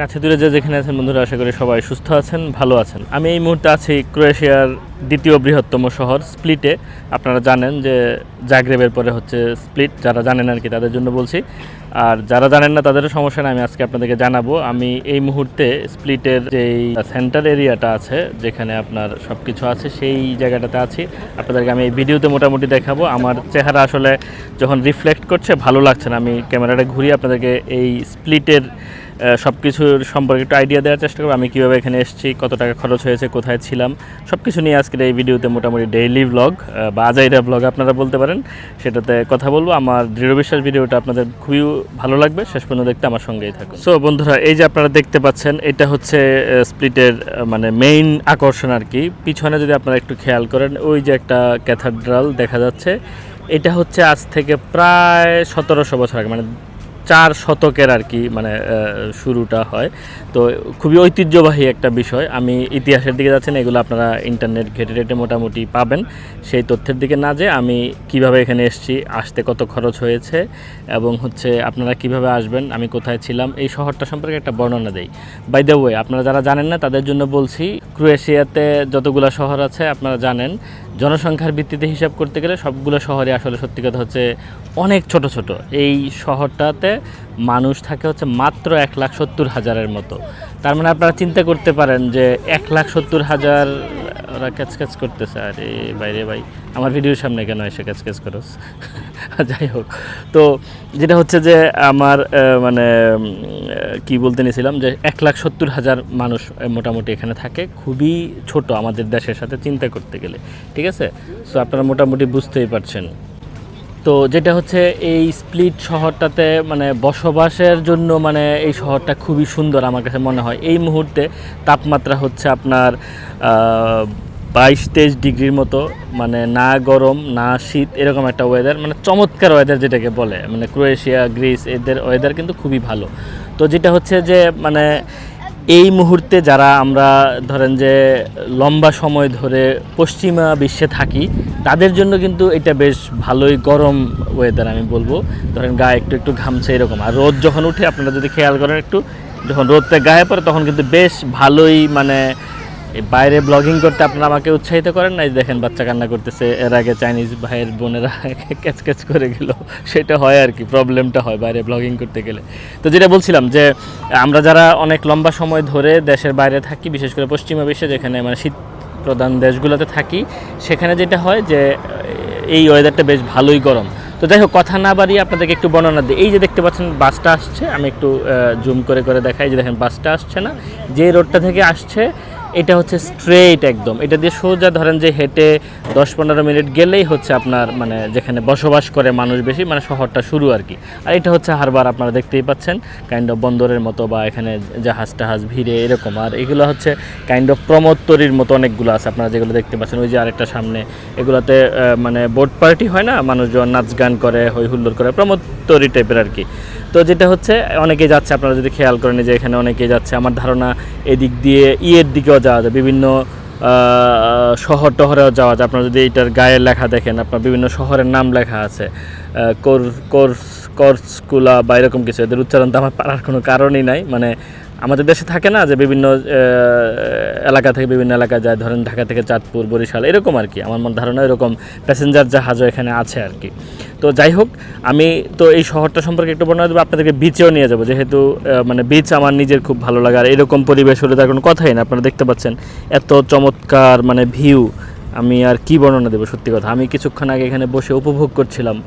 কাছে দূরে যে যেখানে আছেন, বন্ধুরা, আশা করি সবাই সুস্থ আছেন, ভালো আছেন। আমি এই মুহূর্তে আছি ক্রোয়েশিয়ার দ্বিতীয় বৃহত্তম শহর, স্প্লিটে। আপনারা জানেন যে জাগরেবের পরে হচ্ছে স্প্লিট, যারা জানেন আর কি, তাদের জন্য বলছি। আর যারা জানেন না, তাদেরও সমস্যা নেই, আমি আজকে আপনাদেরকে জানাব। আমি এই মুহূর্তে স্প্লিটের যেই সেন্টার এরিয়াটা আছে, যেখানে আপনার সব কিছু আছে, সেই জায়গাটাতে আছি। আপনাদেরকে আমি এই ভিডিওতে মোটামুটি দেখাবো। আমার চেহারা আসলে যখন রিফ্লেক্ট করছে, ভালো লাগছে না। আমি ক্যামেরাটা ঘুরিয়ে আপনাদেরকে এই স্প্লিটের সব কিছুর সম্পর্কে একটু আইডিয়া দেওয়ার চেষ্টা করব, আমি কীভাবে এখানে এসেছি, কত টাকা খরচ হয়েছে, কোথায় ছিলাম সব কিছু নিয়ে আজকের এই ভিডিওতে মোটামুটি ডেইলি ব্লগ বা আজাইরা ব্লগ আপনারা বলতে পারেন, সেটাতে কথা বলব। আমার দৃঢ় বিশ্বাস ভিডিওটা আপনাদের খুবই ভালো লাগবে, শেষ পর্যন্ত দেখতে আমার সঙ্গেই থাকুন। সো বন্ধুরা, এই যে আপনারা দেখতে পাচ্ছেন, এটা হচ্ছে স্প্লিটের মানে মেইন আকর্ষণ আর কি। পিছনে যদি আপনারা একটু খেয়াল করেন, ওই যে একটা ক্যাথাড্রাল দেখা যাচ্ছে। এটা হচ্ছে আজ থেকে প্রায় সতেরোশো বছর আগে মানে চার শতকের আর কি মানে শুরুটা হয়। তো খুবই ঐতিহ্যবাহী একটা বিষয়। আমি ইতিহাসের দিকে যাচ্ছেন এগুলো আপনারা ইন্টারনেট ঘেটে ঘেটে মোটামুটি পাবেন। সেই তথ্যের দিকে না যে আমি কীভাবে এখানে এসেছি, আসতে কত খরচ হয়েছে, এবং হচ্ছে আপনারা কীভাবে আসবেন, আমি কোথায় ছিলাম, এই শহরটা সম্পর্কে একটা বর্ণনা দেই। বাই দ্য ওয়ে আপনারা যারা জানেন না, তাদের জন্য বলছি, ক্রোয়েশিয়াতে যতগুলো শহর আছে, আপনারা জানেন জনসংখ্যার ভিত্তিতে হিসাব করতে গেলে সবগুলো শহরে আসলে সত্যি কথা হচ্ছে অনেক ছোট ছোট। এই শহরটাতে মানুষ থাকে হচ্ছে মাত্র এক লাখ সত্তর হাজারের মতো। তার মানে আপনারা চিন্তা করতে পারেন যে এক লাখ সত্তর হাজার, ওরা ক্যাচ ক্যাচ করতেছে। আরে বাইরে ভাই, আমার ভিডিওর সামনে কেন এসে ক্যাচ ক্যাচ করস যাই হোক। তো যেটা হচ্ছে যে আমার মানে কি বলতে নিয়েছিলাম যে এক লাখ সত্তর হাজার মানুষ মোটামুটি এখানে থাকে। খুবই ছোট আমাদের দেশের সাথে চিন্তা করতে গেলে। ঠিক আছে? সো আপনারা মোটামুটি বুঝতেই পারছেন। তো যেটা হচ্ছে এই স্প্লিট শহরটাতে মানে বসবাসের জন্য মানে এই শহরটা খুবই সুন্দর আমার কাছে মনে হয়। এই মুহূর্তে তাপমাত্রা হচ্ছে আপনার বাইশ তেইশ ডিগ্রির মতো মানে না গরম, না শীত, এরকম একটা ওয়েদার মানে চমৎকার ওয়েদার যেটাকে বলে। মানে ক্রোয়েশিয়া, গ্রিস, এদের ওয়েদার কিন্তু খুবই ভালো। তো যেটা হচ্ছে যে মানে এই মুহূর্তে যারা আমরা ধরেন যে লম্বা সময় ধরে পশ্চিমা বিশ্বে থাকি, তাদের জন্য কিন্তু এটা বেশ ভালোই গরম ওয়েদার আমি বলব। ধরেন গায়ে একটু একটু ঘামছে এরকম। আর রোদ যখন উঠে, আপনারা যদি খেয়াল করেন একটু, যখন রোদটা গায়ে পড়ে, তখন কিন্তু বেশ ভালোই মানে বাইরে ব্লগিং করতে আপনারা আমাকে উৎসাহিত করেন না? দেখেন বাচ্চা কান্না করতেছে, এর আগে চাইনিজ ভাইয়ের বোনেরা ক্যাচ ক্যাচ করে গেল। সেটা হয় আর কি প্রবলেমটা হয় বাইরে ব্লগিং করতে গেলে। তো যেটা বলছিলাম যে, আমরা যারা অনেক লম্বা সময় ধরে দেশের বাইরে থাকি, বিশেষ করে পশ্চিমা বিশ্বে যেখানে মানে শীত প্রধান দেশগুলোতে থাকি, সেখানে যেটা হয় যে, এই ওয়েদারটা বেশ ভালোই গরম। তো যাই হোক, কথা না বাড়িয়ে আপনাদেরকে একটু বর্ণনা দিই। এই যে দেখতে পাচ্ছেন, বাসটা আসছে। আমি একটু জুম করে করে দেখাই যে দেখেন, বাসটা আসছে না। যে রোডটা থেকে আসছে এটা হচ্ছে স্ট্রেইট একদম। এটা দিয়ে সোজা ধরেন যে হেঁটে দশ পনেরো মিনিট গেলেই হচ্ছে আপনার মানে যেখানে বসবাস করে মানুষ বেশি মানে শহরটা শুরু আর কি। আর এটা হচ্ছে হারবার, আপনারা দেখতেই পাচ্ছেন কাইন্ড অফ বন্দরের মতো বা এখানে জাহাজ টাহাজ ভিড়ে এরকম। আর এগুলো হচ্ছে কাইন্ড অফ প্রমোত্তরির মতো অনেকগুলো আছে, আপনারা যেগুলো দেখতে পাচ্ছেন। ওই যে আরেকটা সামনে, এগুলোতে মানে বোট পার্টি হয় না? মানুষজন নাচ গান করে হই হুল্লোড় করে, প্রমোত্তরি টাইপের আর কি। তো যেটা হচ্ছে অনেকে যাচ্ছে, আপনারা যদি খেয়াল করেন যে এখানে অনেকেই যাচ্ছে, আমার ধারণা এদিক দিয়ে ইয়ের দিকেও যাওয়া যায়, বিভিন্ন শহর টহরেও যাওয়া যায়। আপনারা যদি এইটার গায়ের লেখা দেখেন, আপনার বিভিন্ন শহরের নাম লেখা আছে কোর্স কোর্সকুলা বা এরকম কিছু। এদের উচ্চারণ তো আমার পারার কোনো কারণই নাই। মানে আমাদের দেশে থাকে না যে বিভিন্ন এলাকা থেকে বিভিন্ন এলাকায় যায়। ধরেন ঢাকা থেকে চাঁদপুর, বরিশাল, এরকম আর কি। আমার মন ধারণা এরকম প্যাসেঞ্জার জাহাজও এখানে আছে আর কি। তো যাই হোক, আমি তো এই শহরটা সম্পর্কে একটু বর্ণনা দেবো। আপনাদেরকে বিচেও নিয়ে যাব, যেহেতু মানে বিচ আমার নিজের খুব ভালো লাগে আর এরকম পরিবেশ হলে তার কোনো কথাই না, আপনারা দেখতে পাচ্ছেন। এত চমৎকার মানে ভিউ আমি আর কি বর্ণনা দেবো সত্যি কথা। আমি কিছুক্ষণ আগে এখানে বসে উপভোগ করছিলাম।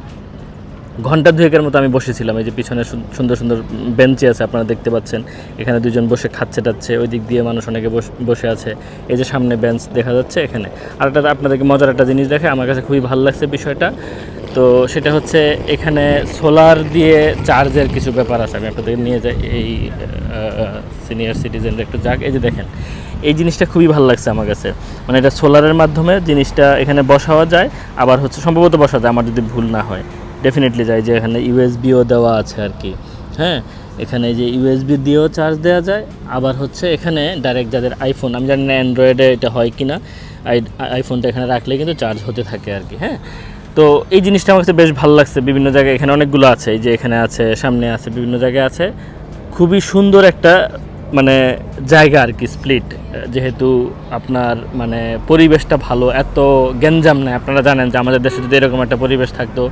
ঘণ্টা দুয়েকের মতো আমি বসেছিলাম, এই যে পিছনে সুন্দর সুন্দর বেঞ্চে আছে, আপনারা দেখতে পাচ্ছেন। এখানে দুজন বসে খাচ্ছে টাচ্ছে ওই দিক দিয়ে মানুষ অনেকে বস- আছে। এই যে সামনে বেঞ্চ দেখা যাচ্ছে এখানে। আর একটা আপনাদেরকে মজার একটা জিনিস দেখে আমার কাছে খুবই ভালো লাগছে বিষয়টা। তো সেটা হচ্ছে এখানে সোলার দিয়ে চার্জের কিছু ব্যাপার আছে। আমি আপনাদের নিয়ে যাই। এই সিনিয়র সিটিজেনরা একটু যাক। এই যে দেখেন, এই জিনিসটা খুবই ভালো লাগছে আমার কাছে। মানে এটা সোলারের মাধ্যমে জিনিসটা এখানে বসাওয়া যায়, আবার হচ্ছে সম্ভবত বসা যায়, আমার যদি ভুল না হয়। ডেফিনেটলি যায় যে এখানে ইউএসবিও দেওয়া আছে আর কি। হ্যাঁ এখানে যে ইউএসবি দিয়েও চার্জ দেওয়া যায়, আবার হচ্ছে এখানে ডাইরেক্ট যাদের আইফোন আমি জানি না অ্যান্ড্রয়েডে এটা হয় কি না আইফোনটা এখানে রাখলে কিন্তু চার্জ হতে থাকে আর কি। হ্যাঁ তো এই জিনিসটা আমার কাছে বেশ ভালো লাগছে। বিভিন্ন জায়গায় এখানে অনেকগুলো আছে, এই যে এখানে আছে, সামনে আছে, বিভিন্ন জায়গায় আছে। খুবই সুন্দর একটা মানে জায়গা আর কি স্প্লিট যেহেতু আপনার মানে পরিবেশটা ভালো, এত গ্যাঞ্জাম নেই। আপনারা জানেন যে আমাদের দেশে যদি এরকম একটা পরিবেশ থাকতো,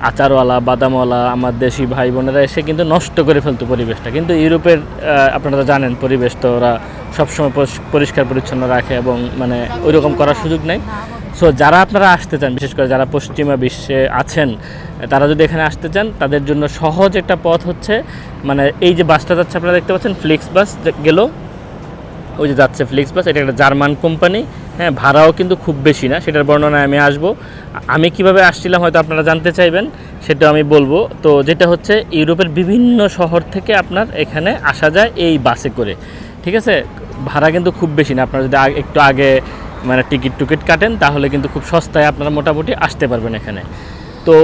আচারওয়ালা, বাদামওয়ালা, আমার দেশি ভাই বোনেরা এসে কিন্তু নষ্ট করে ফেলতো পরিবেশটা। কিন্তু ইউরোপের আপনারা জানেন, পরিবেশ তো ওরা সবসময় পরিষ- পরিষ্কার পরিচ্ছন্ন রাখে এবং মানে ওইরকম করার সুযোগ নেই। সো যারা আপনারা আসতে চান, বিশেষ করে যারা পশ্চিমা বিশ্বে আছেন, তারা যদি এখানে আসতে চান, তাদের জন্য সহজ একটা পথ হচ্ছে মানে এই যে বাসটা যাচ্ছে, আপনারা দেখতে পাচ্ছেন ফ্লিক্স বাস গেল, ওই যে যাচ্ছে ফ্লিক্স বাস এটা একটা জার্মান কোম্পানি। হ্যাঁ ভাড়াও কিন্তু খুব বেশি না, সেটার বর্ণনায় আমি আসব। আমি কীভাবে আসছিলাম হয়তো আপনারা জানতে চাইবেন, সেটা আমি বলব। তো যেটা হচ্ছে, ইউরোপের বিভিন্ন শহর থেকে আপনার এখানে আসা যায় এই বাসে করে। ঠিক আছে? ভাড়া কিন্তু খুব বেশি না, আপনারা যদি একটু আগে মানে টিকিট টুকিট কাটেন, তাহলে কিন্তু খুব সস্তায় আপনারা মোটামুটি আসতে পারবেন এখানে। তো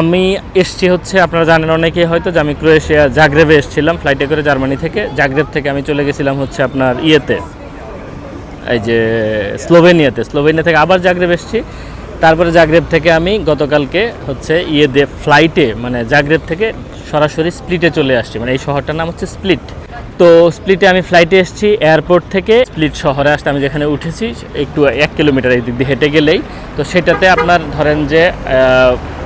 আমি এসছি হচ্ছে, আপনারা জানেন অনেকেই হয়তো যে আমি ক্রোয়েশিয়া, জাগ্রেবে এসেছিলাম ফ্লাইটে করে জার্মানি থেকে। জাগ্রেব থেকে আমি চলে গেছিলাম হচ্ছে আপনার ইয়েতে, এই যে স্লোভেনিয়াতে। স্লোভেনিয়া থেকে আবার জাগ্রেব এসেছি। তারপরে জাগ্রেব থেকে আমি গতকালকে হচ্ছে ইয়ে দিয়ে ফ্লাইটে মানে জাগ্রেব থেকে সরাসরি স্প্লিটে চলে আসছি। মানে এই শহরটার নাম হচ্ছে স্প্লিট তো স্প্লিটে আমি ফ্লাইটে এসেছি এয়ারপোর্ট থেকে। স্প্লিট শহরে আসতে আমি যেখানে উঠেছি, একটু এক কিলোমিটার এই দিক দিয়ে হেঁটে গেলেই। তো সেটাতে আপনার ধরেন যে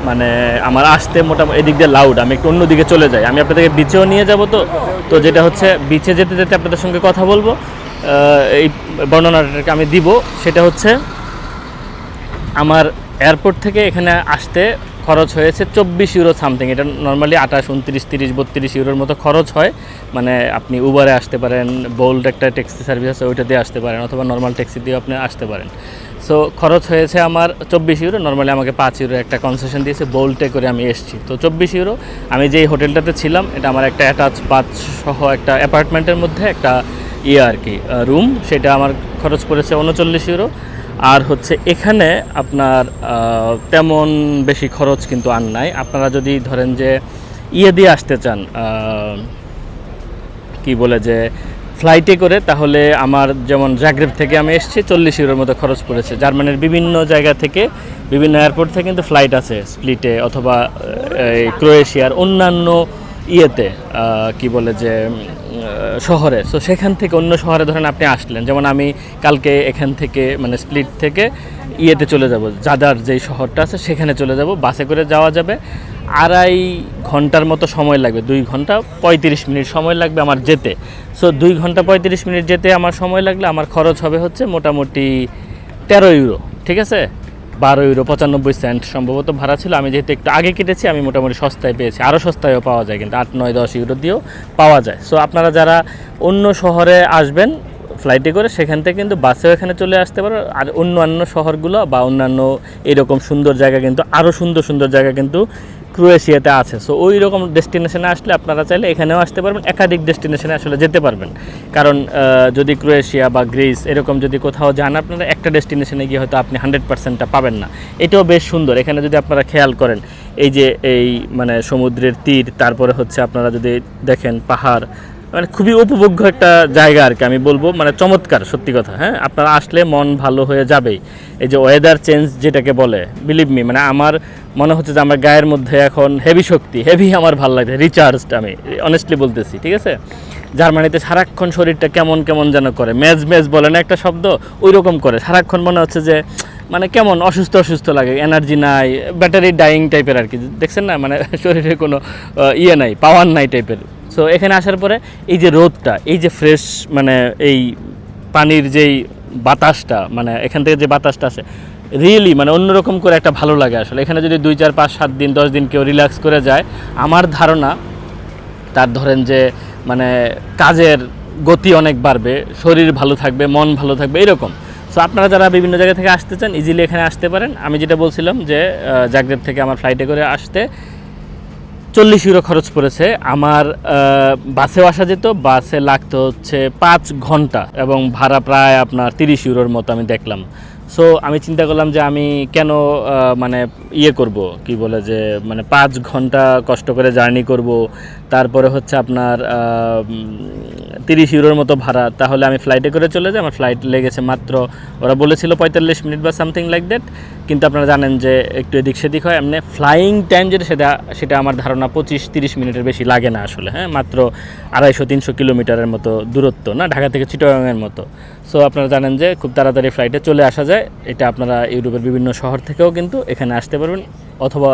মানে আমার আসতে মোটামুটি এদিক দিয়ে লাউড আমি একটু অন্যদিকে চলে যাই। আমি আপনাদেরকে বিচেও নিয়ে যাব তো। তো যেটা হচ্ছে বিচে যেতে যেতে আপনাদের সঙ্গে কথা বলব। এই বর্ণনাটাকে আমি দিব। সেটা হচ্ছে, আমার এয়ারপোর্ট থেকে এখানে আসতে খরচ হয়েছে চব্বিশ ইউরো সামথিং এটা নর্মালি আঠাশ, উনত্রিশ, তিরিশ, বত্রিশ ইউরোর মতো খরচ হয়। মানে আপনি উবারে আসতে পারেন বোল্ড একটা ট্যাক্সি সার্ভিস আছে, ওইটা দিয়ে আসতে পারেন, অথবা নর্মাল ট্যাক্সি দিয়ে আপনি আসতে পারেন। সো খরচ হয়েছে আমার চব্বিশ ইউরো নর্মালি আমাকে পাঁচ ইউরো একটা কনসেশন দিয়েছে বোল্টে করে আমি এসেছি। তো চব্বিশ ইউরো আমি যেই হোটেলটাতে ছিলাম, এটা আমার একটা অ্যাটাচ পাঁচ সহ একটা অ্যাপার্টমেন্টের মধ্যে একটা ইয়ে আর কি রুম সেটা আমার খরচ পড়েছে উনচল্লিশ ইউরো আর হচ্ছে এখানে আপনার তেমন বেশি খরচ কিন্তু আর নাই। আপনারা যদি ধরেন যে ইয়ে দিয়ে আসতে চান কি বলে যে ফ্লাইটে করে, তাহলে আমার যেমন জাগ্রেব থেকে আমি এসেছি, চল্লিশ ইউরোর মতো খরচ পড়েছে। জার্মানির বিভিন্ন জায়গা থেকে, বিভিন্ন এয়ারপোর্ট থেকে কিন্তু ফ্লাইট আছে স্প্লিটে অথবা ক্রোয়েশিয়ার অন্যান্য ইয়েতে কি বলে যে শহরে। সো সেখান থেকে অন্য শহরে ধরেন আপনি আসলেন। যেমন আমি কালকে এখান থেকে মানে স্প্লিট থেকে ইয়েতে চলে যাব। জাদার যেই শহরটা আছে, সেখানে চলে যাব। বাসে করে যাওয়া যাবে। আড়াই ঘণ্টার মতো সময় লাগবে। দুই ঘণ্টা পঁয়ত্রিশ মিনিট সময় লাগবে আমার যেতে। সো দুই ঘণ্টা পঁয়ত্রিশ মিনিট যেতে আমার সময় লাগলে আমার খরচ হবে হচ্ছে মোটামুটি তেরো ইউরো। ঠিক আছে? বারো ইউরো পঁচানব্বই সেন্ট সম্ভবত ভাড়া ছিল। আমি যেহেতু একটু আগে কেটেছি, আমি মোটামুটি সস্তায় পেয়েছি। আরও সস্তায়ও পাওয়া যায় কিন্তু আট, নয়, দশ ইউরো দিয়েও পাওয়া যায়। সো আপনারা যারা অন্য শহরে আসবেন ফ্লাইটে করে, সেখান থেকে কিন্তু বাসেও এখানে চলে আসতে পারো। আর অন্যান্য শহরগুলো বা অন্যান্য এরকম সুন্দর জায়গা কিন্তু আরও সুন্দর সুন্দর জায়গা কিন্তু ক্রোয়েশিয়াতে আছে। সো ওই রকম ডেস্টিনেশনে আসলে আপনারা চাইলে এখানেও আসতে পারবেন, একাধিক ডেস্টিনেশনে আসলে যেতে পারবেন। কারণ যদি ক্রোয়েশিয়া বা গ্রিস এরকম যদি কোথাও যান, আপনারা একটা ডেস্টিনেশনে গিয়ে হয়তো আপনি হান্ড্রেড পার্সেন্টটা পাবেন না। এটাও বেশ সুন্দর। এখানে যদি আপনারা খেয়াল করেন, এই যে এই মানে সমুদ্রের তীর, তারপরে হচ্ছে আপনারা যদি দেখেন পাহাড় মানে খুবই উপভোগ্য একটা জায়গা আর কি, আমি বলব। মানে চমৎকার, সত্যি কথা হ্যাঁ? আপনারা আসলে মন ভালো হয়ে যাবেই। এই যে ওয়েদার চেঞ্জ যেটাকে বলে বিলিভ মি মানে আমার মনে হচ্ছে যে আমার গায়ের মধ্যে এখন হেভি শক্তি হেভি আমার ভালো লাগে রিচার্জড আমি অনেস্টলি বলতেছি, ঠিক আছে? জার্মানিতে সারাক্ষণ শরীরটা কেমন কেমন যেন করে, মেজ মেজ বলে না একটা শব্দ? ওই রকম করে, সারাক্ষণ মনে হচ্ছে যে মানে কেমন অসুস্থ অসুস্থ লাগে এনার্জি নাই ব্যাটারি ডাইং টাইপের আর কি, দেখছেন না? মানে শরীরে কোনো ইয়ে নাই পাওয়ার নাই টাইপের সো এখানে আসার পরে এই যে রোদটা, এই যে ফ্রেশ মানে এই পানির যেই বাতাসটা মানে এখান থেকে যে বাতাসটা আসে রিয়েলি মানে অন্যরকম করে একটা ভালো লাগে আসলে। এখানে যদি দুই, চার, পাঁচ, সাত দিন, দশ দিন কেউ রিল্যাক্স করে যায়, আমার ধারণা তার ধরেন যে মানে কাজের গতি অনেক বাড়বে, শরীর ভালো থাকবে, মন ভালো থাকবে, এরকম। সো আপনারা যারা বিভিন্ন জায়গা থেকে আসতে চান ইজিলি এখানে আসতে পারেন। আমি যেটা বলছিলাম যে জাগরেব থেকে আমার ফ্লাইটে করে আসতে। চল্লিশ ইউরো খরচ পড়েছে। আমার বাসে বাসেও আসা যেত, বাসে লাগতো হচ্ছে পাঁচ ঘণ্টা এবং ভাড়া প্রায় আপনার তিরিশ ইউরোর মতো আমি দেখলাম। সো আমি চিন্তা করলাম যে আমি কেন মানে ইয়ে করব? কি বলে যে মানে পাঁচ ঘণ্টা কষ্ট করে জার্নি করব, তারপরে হচ্ছে আপনার তিরিশ ইউরোর মতো ভাড়া, তাহলে আমি ফ্লাইটে করে চলে যাই, আমার ফ্লাইট লেগেছে মাত্র, ওরা বলেছিল পঁয়তাল্লিশ মিনিট বা সামথিং লাইক দ্যাট কিন্তু আপনারা জানেন যে একটু এদিক সেদিক হয়, এমনি ফ্লাইং টাইম যেটা সেটা সেটা আমার ধারণা পঁচিশ তিরিশ মিনিটের বেশি লাগে না আসলে হ্যাঁ? মাত্র আড়াইশো তিনশো কিলোমিটারের মতো দূরত্ব, না? ঢাকা থেকে চিটাগাংয়ের মতো। সো আপনারা জানেন যে খুব তাড়াতাড়ি ফ্লাইটে চলে আসা যায়। এটা আপনারা ইউরোপের বিভিন্ন শহর থেকেও কিন্তু এখানে আসতে পারবেন। অথবা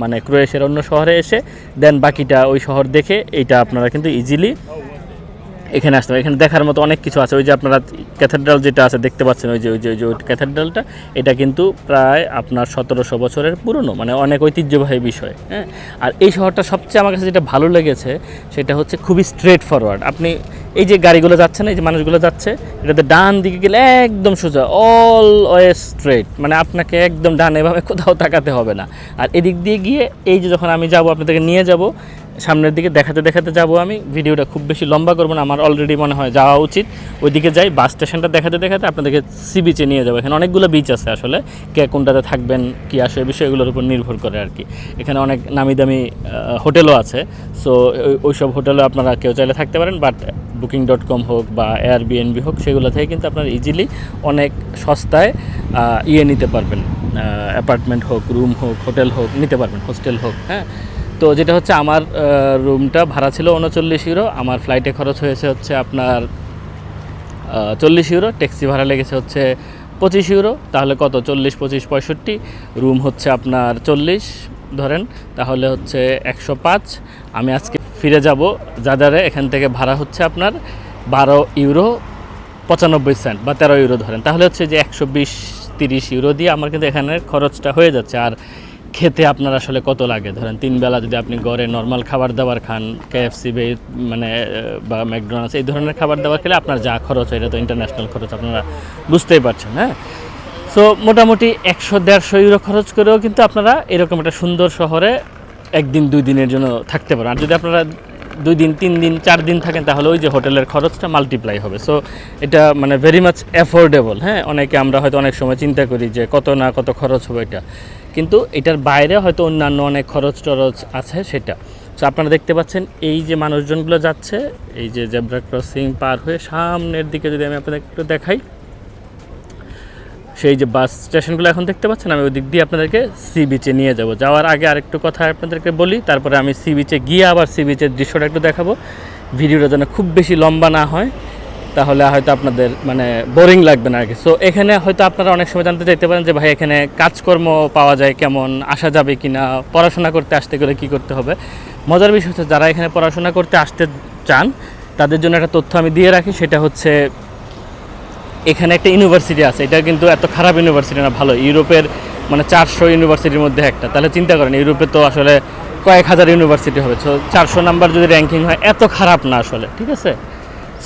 মানে ক্রোয়েশিয়ার অন্য শহরে এসে, দেন বাকিটা ওই শহর দেখে এইটা আপনারা কিন্তু ইজিলি এখানে আসতে এখানে দেখার মতো অনেক কিছু আছে। ওই যে আপনারা ক্যাথেড্রাল যেটা আছে, দেখতে পাচ্ছেন, ওই যে ওই যে ওই যে ক্যাথেড্রালটা, এটা কিন্তু প্রায় আপনার সতেরোশো বছরের পুরনো মানে অনেক ঐতিহ্যবাহী বিষয় হ্যাঁ? আর এই শহরটা সবচেয়ে আমার কাছে যেটা ভালো লেগেছে, সেটা হচ্ছে খুবই স্ট্রেট ফরওয়ার্ড আপনি এই যে গাড়িগুলো যাচ্ছে না, এই যে মানুষগুলো যাচ্ছে, এটাতে ডান দিকে গেলে একদম সোজা অল ওয়ে স্ট্রেট মানে আপনাকে একদম ডান এভাবে কোথাও তাকাতে হবে না। আর এদিক দিয়ে গিয়ে এই যে যখন আমি যাব, আপনাদেরকে নিয়ে যাব সামনের দিকে দেখাতে দেখাতে যাব আমি। ভিডিওটা খুব বেশি লম্বা করব না, আমার অলরেডি মনে হয় যাওয়া উচিত। ওইদিকে যাই, বাস স্টেশনটা দেখাতে দেখাতে আপনাদেরকে সি বিচে নিয়ে যাব। এখানে অনেকগুলো বিচ আছে আসলে, কে কোনটাতে থাকবেন, কি আসে, এই বিষয়গুলোর উপর নির্ভর করে আর কি। এখানে অনেক নামি দামি হোটেলও আছে। সো ওই সব হোটেলে আপনারা কেউ চাইলে থাকতে পারেন বাট বুকিং ডট কম হোক বা এয়ার বিএনবি হোক, সেগুলো থেকে কিন্তু আপনারা ইজিলি অনেক সস্তায় ইয়ে নিতে পারবেন। অ্যাপার্টমেন্ট হোক রুম হোক হোটেল হোক, নিতে পারবেন হোস্টেল হোক হ্যাঁ? তো যেটা হচ্ছে আমার রুমটা ভাড়া ছিল উনচল্লিশ ইউরো আমার ফ্লাইটে খরচ হয়েছে হচ্ছে আপনার চল্লিশ ইউরো ট্যাক্সি ভাড়া লেগেছে হচ্ছে পঁচিশ ইউরো তাহলে কত? চল্লিশ, পঁচিশ, পঁয়ষট্টি রুম হচ্ছে আপনার চল্লিশ, ধরেন, তাহলে হচ্ছে একশো পাঁচ। আমি আজকে ফিরে যাব যাদারে, এখান থেকে ভাড়া হচ্ছে আপনার বারো ইউরো পঁচানব্বই সেন্ট বা তেরো ইউরো ধরেন। তাহলে হচ্ছে যে একশো বিশ, তিরিশ ইউরো দিয়ে আমার কিন্তু এখানে খরচটা হয়ে যাচ্ছে। আর খেতে আপনার আসলে কত লাগে? ধরেন তিন বেলা যদি আপনি গড়ে নর্মাল খাবার দাবার খান কেএফসি বে মানে বা ম্যাকডোনাল্ডস এই ধরনের খাবার দাবার খেলে আপনার যা খরচ হয়, এটা তো ইন্টারন্যাশনাল খরচ, আপনারা বুঝতেই পারছেন হ্যাঁ? সো মোটামুটি একশো দেড়শো ইউরো খরচ করেও কিন্তু আপনারা এরকম একটা সুন্দর শহরে একদিন দুই দিনের জন্য থাকতে পারেন। আর যদি আপনারা দুই দিন, তিন দিন, চার দিন থাকেন, তাহলে ওই যে হোটেলের খরচটা মাল্টিপ্লাই হবে। সো এটা মানে ভেরি মাচ অ্যাফোর্ডেবল হ্যাঁ? অনেকে আমরা হয়তো অনেক সময় চিন্তা করি যে কত না কত খরচ হবে এটা। কিন্তু এটার বাইরে হয়তো অন্যান্য অনেক খরচ টরচ আছে সেটা। সো আপনারা দেখতে পাচ্ছেন এই যে মানুষজনগুলো যাচ্ছে, এই যে জেব্রা ক্রসিং পার হয়ে সামনের দিকে যদি আমি আপনাদের একটু দেখাই। সেই যে বাস স্টেশনগুলো এখন দেখতে পাচ্ছেন, আমি ওই দিক দিয়ে আপনাদেরকে সি বিচে নিয়ে যাব। যাওয়ার আগে আরেকটু কথা আপনাদেরকে বলি, তারপরে আমি সি বিচে গিয়ে আবার সি বিচের দৃশ্যটা একটু দেখাবো। ভিডিওটা যেন খুব বেশি লম্বা না হয়, তাহলে হয়তো আপনাদের মানে বোরিং লাগবে না আর কি। সো এখানে হয়তো আপনারা অনেক সময় জানতে চাইতে পারেন যে, ভাই, এখানে কাজকর্ম পাওয়া যায় কেমন, আসা যাবে কি না পড়াশোনা করতে আসতে গেলে কী করতে হবে? মজার বিষয় হচ্ছে, যারা এখানে পড়াশোনা করতে আসতে চান, তাদের জন্য একটা তথ্য আমি দিয়ে রাখি, সেটা হচ্ছে এখানে একটা ইউনিভার্সিটি আছে। এটা কিন্তু এত খারাপ ইউনিভার্সিটি না, ভালো। ইউরোপের মানে চারশো ইউনিভার্সিটির মধ্যে একটা। তাহলে চিন্তা করেন, ইউরোপে তো আসলে কয়েক হাজার ইউনিভার্সিটি হবে। সো চারশো নাম্বার যদি র্যাঙ্কিং হয়, এত খারাপ না আসলে, ঠিক আছে?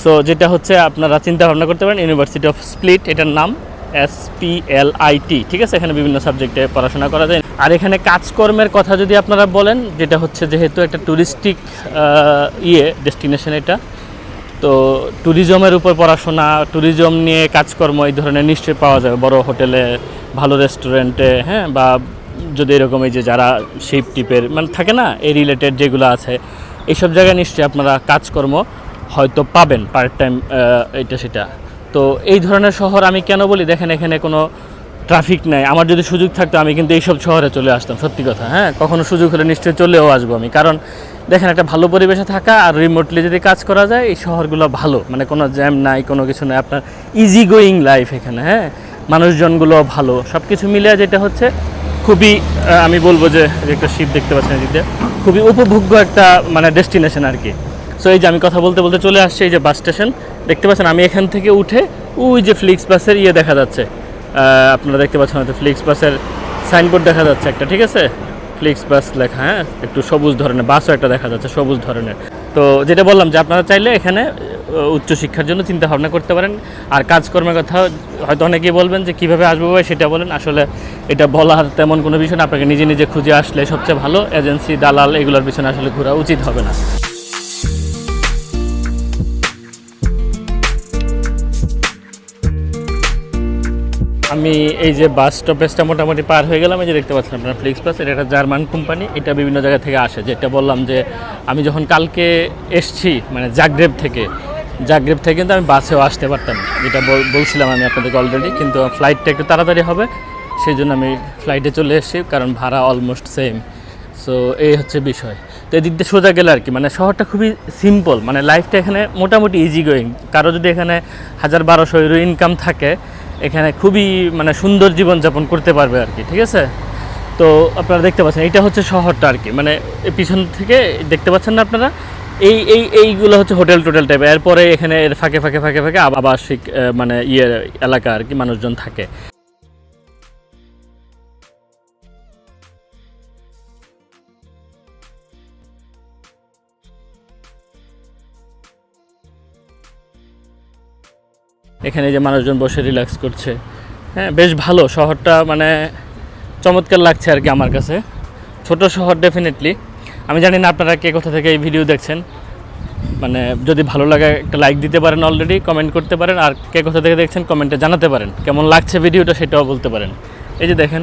সো যেটা হচ্ছে, আপনারা চিন্তা ভাবনা করতে পারেন ইউনিভার্সিটি অফ স্প্লিট এটার নাম S P L I T ঠিক আছে? এখানে বিভিন্ন সাবজেক্টে পড়াশোনা করা যায়। আর এখানে কাজকর্মের কথা যদি আপনারা বলেন, যেটা হচ্ছে যেহেতু একটা ট্যুরিস্টিক ইয়ে ডেস্টিনেশন এটা তো ট্যুরিজমের উপর পড়াশোনা ট্যুরিজম নিয়ে কাজকর্ম, এই ধরনের নিশ্চয়ই পাওয়া যাবে। বড় হোটেলে, ভালো রেস্টুরেন্টে হ্যাঁ বা যদি এরকম এই যে যারা শিপ টিপের মানে থাকে না, এই রিলেটেড যেগুলো আছে, এইসব জায়গায় নিশ্চয়ই আপনারা কাজকর্ম হয়তো পাবেন পার্ট টাইম এটা সেটা। তো এই ধরনের শহর আমি কেন বলি? দেখেন, এখানে কোনো ট্রাফিক নাই। আমার যদি সুযোগ থাকতো, আমি কিন্তু এইসব শহরে চলে আসতাম, সত্যি কথা। হ্যাঁ কখনো সুযোগ হলে নিশ্চয়ই চলেও আসব আমি। কারণ দেখেন, একটা ভালো পরিবেশে থাকা আর রিমোটলি যদি কাজ করা যায়, এই শহরগুলো ভালো। মানে কোনো জ্যাম নাই, কোনো কিছু নাই। আপনার ইজি গোয়িং লাইফ এখানে হ্যাঁ? মানুষজনগুলো ভালো। সব কিছু মিলিয়ে যেটা হচ্ছে, খুবই আমি বলব যে একটা শিপ দেখতে পাচ্ছেন এদিকে খুবই উপভোগ্য একটা মানে ডেস্টিনেশন আর কি। সো এই যে আমি কথা বলতে বলতে চলে আসছি, এই যে বাস স্টেশন দেখতে পাচ্ছেন, আমি এখান থেকে উঠে ওই যে ফ্লিক্স বাসের ইয়ে দেখা যাচ্ছে। আপনারা দেখতে পাচ্ছেন হয়তো ফ্লিক্স বাসের সাইনবোর্ড দেখা যাচ্ছে একটা, ঠিক আছে? ফ্লিক্স বাস লেখা হ্যাঁ? একটু সবুজ ধরনের বাসও একটা দেখা যাচ্ছে, সবুজ ধরনের। তো যেটা বললাম যে আপনারা চাইলে এখানে উচ্চশিক্ষার জন্য চিন্তা ভাবনা করতে পারেন। আর কাজকর্মের কথা হয়তো অনেকেই বলবেন যে কীভাবে আসব ভাই, সেটা বলেন। আসলে এটা বলার তেমন কোনো বিষয় না, আপনাকে নিজে নিজে খুঁজে আসলে সবচেয়ে ভালো। এজেন্সি দালাল, এগুলোর পিছনে আসলে ঘোরা উচিত হবে না। আমি এই যে বাস স্টপেজটা মোটামুটি পার হয়ে গেলাম, এই যে দেখতে পাচ্ছেন আপনার ফ্লিক্স বাস এটা একটা জার্মান কোম্পানি এটা বিভিন্ন জায়গা থেকে আসে। যেটা বললাম যে আমি যখন কালকে এসছি মানে জাগরেব থেকে জাগরেব থেকে কিন্তু আমি বাসেও আসতে পারতাম যেটা বলছিলাম আমি আপনাদেরকে অলরেডি কিন্তু ফ্লাইটটা একটু তাড়াতাড়ি হবে সেই জন্য আমি ফ্লাইটে চলে এসেছি, কারণ ভাড়া অলমোস্ট সেম সো এই হচ্ছে বিষয়। তো এদিক দিয়ে সোজা গেলে আর কি মানে শহরটা খুবই সিম্পল মানে লাইফটা এখানে মোটামুটি ইজি গোয়িং কারও যদি এখানে হাজার বারোশো ইনকাম থাকে এখানে খুবই মানে সুন্দর জীবনযাপন করতে পারবে আর কি, ঠিক আছে? তো আপনারা দেখতে পাচ্ছেন, এটা হচ্ছে শহরটা আর কি মানে পিছন থেকে দেখতে পাচ্ছেন না আপনারা? এই এই, এইগুলো হচ্ছে হোটেল টোটেল টাইপ এরপরে এখানে এর ফাঁকে ফাঁকে ফাঁকে ফাঁকে আবাসিক মানে ইয়ে এলাকা আর কি, মানুষজন থাকে। এখানে যে মানুষজন বসে রিল্যাক্স করছে। হ্যাঁ বেশ ভালো। শহরটা মানে চমৎকার লাগছে আর কি আমার কাছে। ছোট শহর ডেফিনেটলি আমি জানি না আপনারা কে কোথা থেকে এই ভিডিও দেখছেন। মানে যদি ভালো লাগে একটা লাইক দিতে পারেন অলরেডি কমেন্ট করতে পারেন। আর কে কোথা থেকে দেখছেন কমেন্টে জানাতে পারেন। কেমন লাগছে ভিডিওটা সেটাও বলতে পারেন। এই যে দেখেন,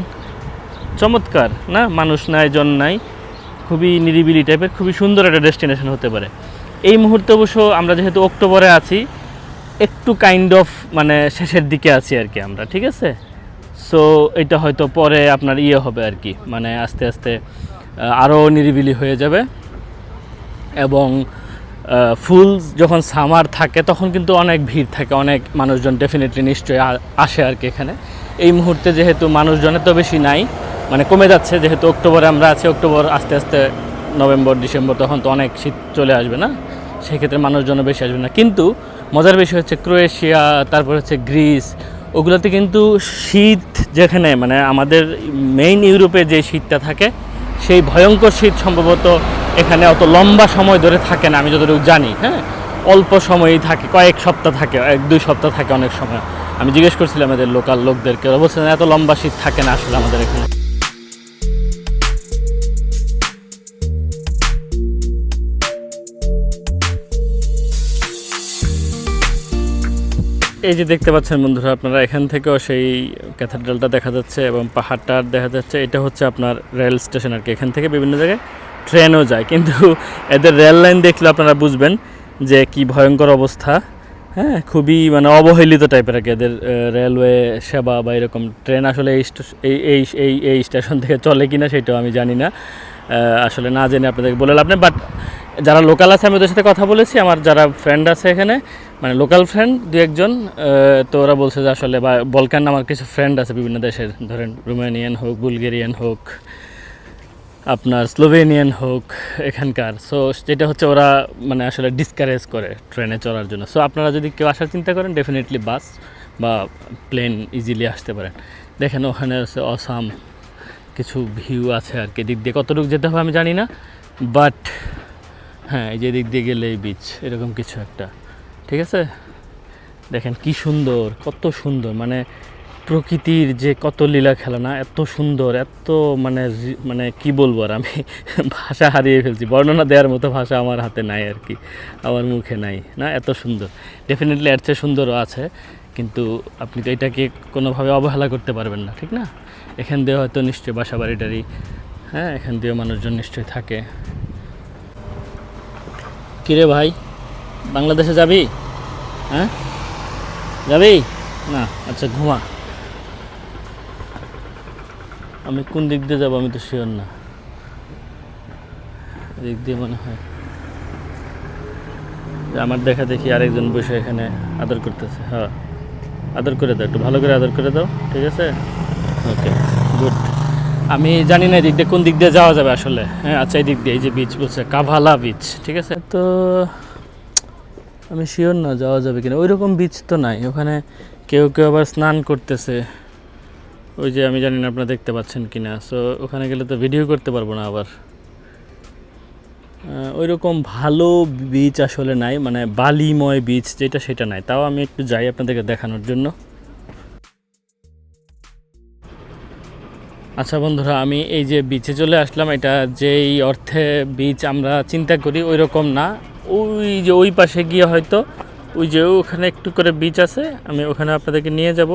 চমৎকার, না? মানুষ নাই, জন নাই। খুবই নিরিবিলি টাইপের খুবই সুন্দর একটা ডেস্টিনেশন হতে পারে। এই মুহূর্তে অবশ্য আমরা যেহেতু অক্টোবরে আছি একটু কাইন্ড অফ মানে শেষের দিকে আছি আর কি আমরা, ঠিক আছে? সো এটা হয়তো পরে আপনার ইয়ে হবে আর কি মানে আস্তে আস্তে আরও নিরিবিলি হয়ে যাবে। এবং ফুল যখন সামার থাকে, তখন কিন্তু অনেক ভিড় থাকে, অনেক মানুষজন ডেফিনেটলি নিশ্চয়ই আসে আর কি এখানে। এই মুহূর্তে যেহেতু মানুষজন এত বেশি নাই মানে কমে যাচ্ছে, যেহেতু অক্টোবরে আমরা আছি, অক্টোবর আস্তে আস্তে নভেম্বর, ডিসেম্বর তখন তো অনেক শীত চলে আসবে না? সেক্ষেত্রে মানুষজনও বেশি আসবে না। কিন্তু মজার বিষয় হচ্ছে ক্রোয়েশিয়া তারপর হচ্ছে গ্রিস ওগুলোতে কিন্তু শীত যেখানে মানে আমাদের মেইন ইউরোপে যে শীতটা থাকে সেই ভয়ঙ্কর শীত সম্ভবত এখানে অত লম্বা সময় ধরে থাকে না আমি যতটুকু জানি হ্যাঁ? অল্প সময়ই থাকে কয়েক সপ্তাহ থাকে এক দুই সপ্তাহ থাকে অনেক সময়। আমি জিজ্ঞেস করছিলাম আমাদের লোকাল লোকদেরকে ওরা বলছে না, এত লম্বা শীত থাকে না আসলে আমাদের এখানে। এই যে দেখতে পাচ্ছেন বন্ধুরা, আপনারা এখান থেকেও সেই ক্যাথেড্রালটা দেখা যাচ্ছে এবং পাহাড়টা দেখা যাচ্ছে। এটা হচ্ছে আপনার রেল স্টেশন আর কি। এখান থেকে বিভিন্ন জায়গায় ট্রেনও যায়। কিন্তু এদের রেল লাইন দেখলে আপনারা বুঝবেন যে কি ভয়ঙ্কর অবস্থা। হ্যাঁ খুবই মানে অবহেলিত টাইপের আর কি এদের রেলওয়ে সেবা বা এরকম ট্রেন আসলে এই এই এই এই স্টেশন থেকে চলে কিনা সেটাও আমি জানি না। আসলে না জেনে আপনাদেরকে বলে লাভ নেই। বাট যারা লোকাল আছে, আমি ওদের সাথে কথা বলেছি, আমার যারা ফ্রেন্ড আছে এখানে মানে লোকাল ফ্রেন্ড দু একজন তো ওরা বলছে যে আসলে বা, বলকান আমার কিছু ফ্রেন্ড আছে বিভিন্ন দেশের, ধরেন রোমানিয়ান হোক, বুলগেরিয়ান হোক, আপনার স্লোভেনিয়ান হোক, এখানকার। সো যেটা হচ্ছে ওরা মানে আসলে ডিসকারেজ করে ট্রেনে চড়ার জন্য। সো আপনারা যদি কেউ আসার চিন্তা করেন ডেফিনেটলি বাস বা প্লেন ইজিলি আসতে পারেন। দেখেন, ওখানে হচ্ছে অসাম কিছু ভিউ আছে আর কি। দিক দিয়ে কতটুকু যেতে হবে আমি জানি না বাট হ্যাঁ এই যে দিক দিয়ে গেলে এই বিচ এরকম কিছু একটা। ঠিক আছে? দেখেন কি সুন্দর, কত সুন্দর। মানে প্রকৃতির যে কত লীলা খেলা না এত সুন্দর, এত মানে মানে কি বলব আর আমি? ভাষা হারিয়ে ফেলছি। বর্ণনা দেওয়ার মতো ভাষা আমার হাতে নাই আর কি। আমার মুখে নাই, না? এত সুন্দর। ডেফিনেটলি এর চেয়ে সুন্দরও আছে, কিন্তু আপনি তো এটাকে কোনোভাবে অবহেলা করতে পারবেন না, ঠিক না? এখান দিয়ে হয়তো নিশ্চয়ই বাসা বাড়ি টাড়ি হ্যাঁ? এখান দিয়েও মানুষজন নিশ্চয়ই থাকে। কিরে ভাই, বাংলাদেশে যাবি? হ্যাঁ? যাবি? না আচ্ছা ঘুমা। আমি কোন দিক দিয়ে যাব আমি তো শিওর না। দিক দিয়ে মনে হয়। আমার দেখা দেখি আরেকজন বসে এখানে আদর করতেছে। হ্যাঁ আদর করে দাও, একটু ভালো করে আদর করে দাও, ঠিক আছে? ওকে গুড আমি জানি না দিক দিয়ে কোন দিক দিয়ে যাওয়া যাবে আসলে। হ্যাঁ আচ্ছা এই দিক দিয়ে, এই যে বিচ বলছে কাভালা বিচ ঠিক আছে? তো আমি শিওর না যাওয়া যাবে কিনা। ওই রকম বিচ তো নাই। ওখানে কেউ কেউ আবার স্নান করতেছে। ওই যে আমি জানি না আপনারা দেখতে পাচ্ছেন কিনা। সো ওখানে গেলে তো ভিডিও করতে পারব না আবার। ওই রকম ভালো বিচ আসলে নাই। মানে বালিময় বিচ যেটা সেটা নাই। তাও আমি একটু যাই আপনাদেরকে দেখানোর জন্য। আচ্ছা বন্ধুরা, আমি এই যে বিচে চলে আসলাম, এটা যেই অর্থে বিচ আমরা চিন্তা করি ওই রকম না। ওই যে ওই পাশে গিয়ে হয়তো, ওই যে ওখানে একটু করে বিচ আছে, আমি ওখানে আপনাদেরকে নিয়ে যাব।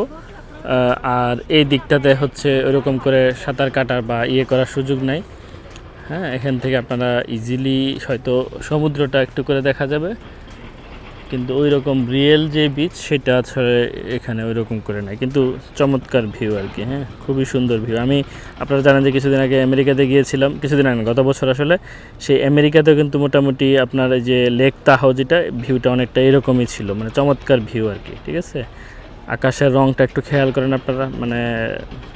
আর এই দিকটাতে হচ্ছে ওরকম করে সাঁতার কাটার বা ইয়ে করার সুযোগ নাই। হ্যাঁ এখান থেকে আপনারা ইজিলি হয়তো সমুদ্রটা একটু করে দেখা যাবে। কিন্তু ওই রকম রিয়েল যে বিচ সেটা আসলে এখানে ওই রকম করে নাই। কিন্তু চমৎকার ভিউ আর কি হ্যাঁ? খুবই সুন্দর ভিউ আমি, আপনারা জানেন যে কিছুদিন আগে আমেরিকাতে গিয়েছিলাম, কিছুদিন আগে গত বছর আসলে, সেই আমেরিকাতেও কিন্তু মোটামুটি আপনার যে লেক তাহ যেটা ভিউটা অনেকটা এরকমই ছিল মানে চমৎকার ভিউ আর কি, ঠিক আছে? আকাশের রংটা একটু খেয়াল করেন আপনারা মানে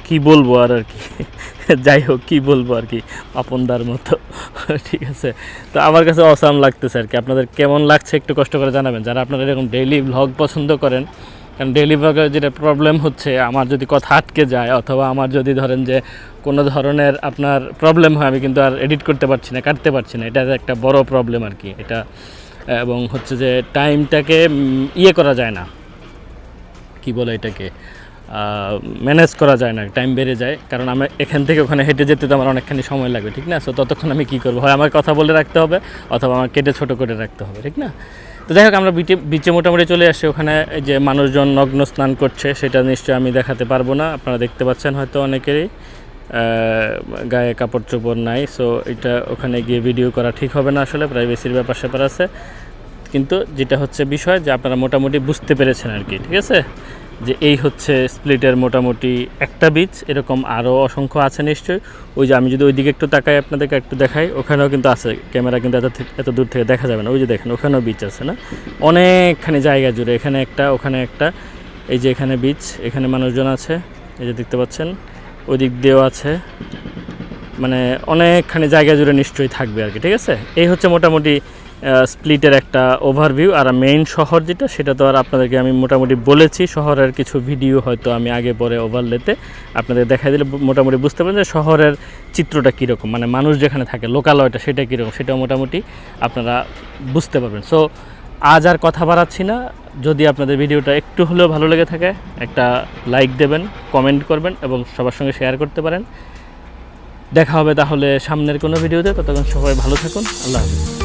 কি বলব আর আর কি। যাই হোক, কি বলব আর কি, আপনদার মতো। ঠিক আছে। তো আমার কাছে অসাম লাগতেছে আর কি। আপনাদের কেমন লাগছে একটু কষ্ট করে জানাবেন। যারা আপনারা এরকম ডেইলি ভ্লগ পছন্দ করেন, কারণ ডেইলি ভ্লগের যেটা প্রবলেম হচ্ছে, আমার যদি কথা আটকে যায়, অথবা আমার যদি ধরেন যে কোনো ধরনের আপনার প্রবলেম হয়, আমি কিন্তু আর এডিট করতে পারছি না, কাটতে পারছি না। এটা একটা বড় প্রবলেম আর কি। এটা, এবং হচ্ছে যে টাইমটাকে ইয়ে করা যায় না। কি বলে এটাকে ম্যানেজ করা যায় না টাইম বেড়ে যায়। কারণ আমি এখান থেকে ওখানে হেঁটে যেতে তো আমার অনেকখানি সময় লাগবে, ঠিক না? সো ততক্ষণ আমি কী করব? হয় আমার কথা বলে রাখতে হবে, অথবা আমার কেটে ছোটো করে রাখতে হবে, ঠিক না? তো যাই হোক, আমরা বিচে বিচে মোটামুটি চলে আসছি ওখানে যে মানুষজন নগ্ন স্নান করছে, সেটা নিশ্চয়ই আমি দেখাতে পারব না। আপনারা দেখতে পাচ্ছেন হয়তো অনেকেরই গায়ে কাপড় চোপড় নাই। সো এটা ওখানে গিয়ে ভিডিও করা ঠিক হবে না আসলে প্রাইভেসির ব্যাপার স্যাপার আছে। কিন্তু যেটা হচ্ছে বিষয় যে আপনারা মোটামুটি বুঝতে পেরেছেন আর কি, ঠিক আছে? যে এই হচ্ছে স্প্লিটের মোটামুটি একটা বীজ, এরকম আরও অসংখ্য আছে নিশ্চয়ই। ওই যে আমি যদি ওই দিকে একটু তাকাই আপনাদেরকে একটু দেখাই, ওখানেও কিন্তু আছে, ক্যামেরা কিন্তু এত এত দূর থেকে দেখা যাবে না। ওই যে দেখেন, ওখানেও বীজ আছে না? অনেকখানি জায়গা জুড়ে, এখানে একটা, ওখানে একটা, এই যে এখানে বীজ, এখানে মানুষজন আছে, এই যে দেখতে পাচ্ছেন? ওই দিক দিয়েও আছে। মানে অনেকখানি জায়গা জুড়ে নিশ্চয়ই থাকবে আর কি, ঠিক আছে? এই হচ্ছে মোটামুটি স্প্লিটের একটা ওভারভিউ আর মেইন শহর যেটা, সেটা তো আর আপনাদেরকে আমি মোটামুটি বলেছি, শহরের কিছু ভিডিও হয়তো আমি আগে পরে ওভারলেতে আপনাদের দেখাই দিলে মোটামুটি বুঝতে পারেন যে শহরের চিত্রটা কীরকম মানে মানুষ যেখানে থাকে, লোকালয়টা সেটা কীরকম, সেটা মোটামুটি আপনারা বুঝতে পারবেন। সো আজ আর কথা বাড়াচ্ছি না, যদি আপনাদের ভিডিওটা একটু হলেও ভালো লেগে থাকে, একটা লাইক দেবেন কমেন্ট করবেন এবং সবার সঙ্গে শেয়ার করতে পারেন। দেখা হবে তাহলে সামনের কোনো ভিডিওতে ততক্ষণ সবাই ভালো থাকুন, আল্লাহ হাফিজ।